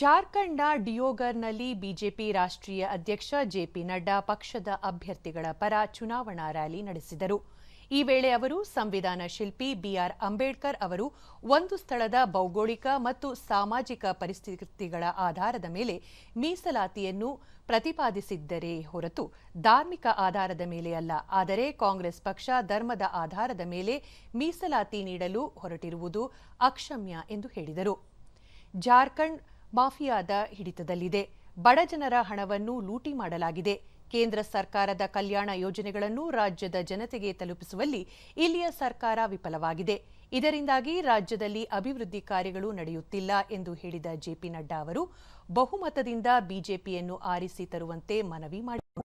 ಜಾರ್ಖಂಡ್ನ ಡಿಯೋಗರ್ನಲ್ಲಿ ಬಿಜೆಪಿ ರಾಷ್ಟ್ರೀಯ ಅಧ್ಯಕ್ಷ ಜೆಪಿ ನಡ್ಡಾ ಪಕ್ಷದ ಅಭ್ಯರ್ಥಿಗಳ ಪರ ಚುನಾವಣಾ ರ್ಯಾಲಿ ನಡೆಸಿದರು. ಈ ವೇಳೆ ಅವರು ಸಂವಿಧಾನ ಶಿಲ್ಪಿ ಬಿಆರ್ ಅಂಬೇಡ್ಕರ್ ಅವರು ಒಂದು ಸ್ಥಳದ ಭೌಗೋಳಿಕ ಮತ್ತು ಸಾಮಾಜಿಕ ಪರಿಸ್ಥಿತಿಗಳ ಆಧಾರದ ಮೇಲೆ ಮೀಸಲಾತಿಯನ್ನು ಪ್ರತಿಪಾದಿಸಿದ್ದರೆ ಹೊರತು ಧಾರ್ಮಿಕ ಆಧಾರದ ಮೇಲೆ ಅಲ್ಲ, ಆದರೆ ಕಾಂಗ್ರೆಸ್ ಪಕ್ಷ ಧರ್ಮದ ಆಧಾರದ ಮೇಲೆ ಮೀಸಲಾತಿ ನೀಡಲು ಹೊರಟಿರುವುದು ಅಕ್ಷಮ್ಯ ಎಂದು ಹೇಳಿದರು. ಜಾರ್ಖಂಡ್ ಮಾಫಿಯಾದ ಹಿಡಿತದಲ್ಲಿದೆ. ಬಡಜನರ ಹಣವನ್ನು ಲೂಟಿ ಮಾಡಲಾಗಿದೆ. ಕೇಂದ್ರ ಸರ್ಕಾರದ ಕಲ್ಯಾಣ ಯೋಜನೆಗಳನ್ನು ರಾಜ್ಯದ ಜನತೆಗೆ ತಲುಪಿಸುವಲ್ಲಿ ಇಲ್ಲಿಯ ಸರ್ಕಾರ ವಿಫಲವಾಗಿದೆ. ಇದರಿಂದಾಗಿ ರಾಜ್ಯದಲ್ಲಿ ಅಭಿವೃದ್ಧಿ ಕಾರ್ಯಗಳು ನಡೆಯುತ್ತಿಲ್ಲ ಎಂದು ಹೇಳಿದ ಜೆಪಿ ನಡ್ಡಾ ಅವರು, ಬಹುಮತದಿಂದ ಬಿಜೆಪಿಯನ್ನು ಆರಿಸಿ ತರುವಂತೆ ಮನವಿ ಮಾಡಿದರು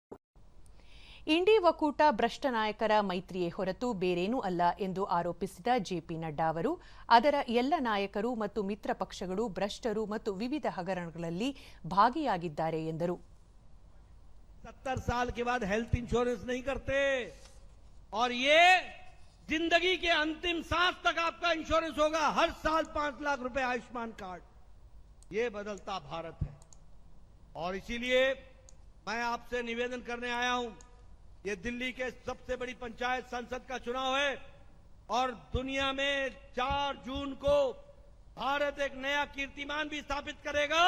ಇಂಡಿ ಒಕ್ಕೂಟ ಭ್ರಷ್ಟ ನಾಯಕರ ಮೈತ್ರಿಯೇ ಹೊರತು ಬೇರೇನೂ ಅಲ್ಲ ಎಂದು ಆರೋಪಿಸಿದ ಜೆಪಿ ನಡ್ಡಾ ಅವರು ಅದರ ಎಲ್ಲ ನಾಯಕರು ಮತ್ತು ಮಿತ್ರ ಪಕ್ಷಗಳು ಭ್ರಷ್ಟರು ಮತ್ತು ವಿವಿಧ ಹಗರಣಗಳಲ್ಲಿ ಭಾಗಿಯಾಗಿದ್ದಾರೆ ಎಂದರು सत्तर साल के बाद हेल्थ इंश्योरेंस नहीं करते और ये जिंदगी के अंतिम सांस तक आपका इंश्योरेंस होगा हर साल पांच लाख रुपए आयुष्मान कार्ड ये बदलता भारत है और इसीलिए मैं आपसे निवेदन करने आया हूं ये दिल्ली के सबसे बड़ी पंचायत संसद का चुनाव है और दुनिया में 4 जून को भारत एक नया कीर्तिमान भी स्थापित करेगा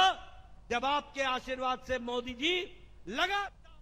जब आपके आशीर्वाद से मोदी जी लगा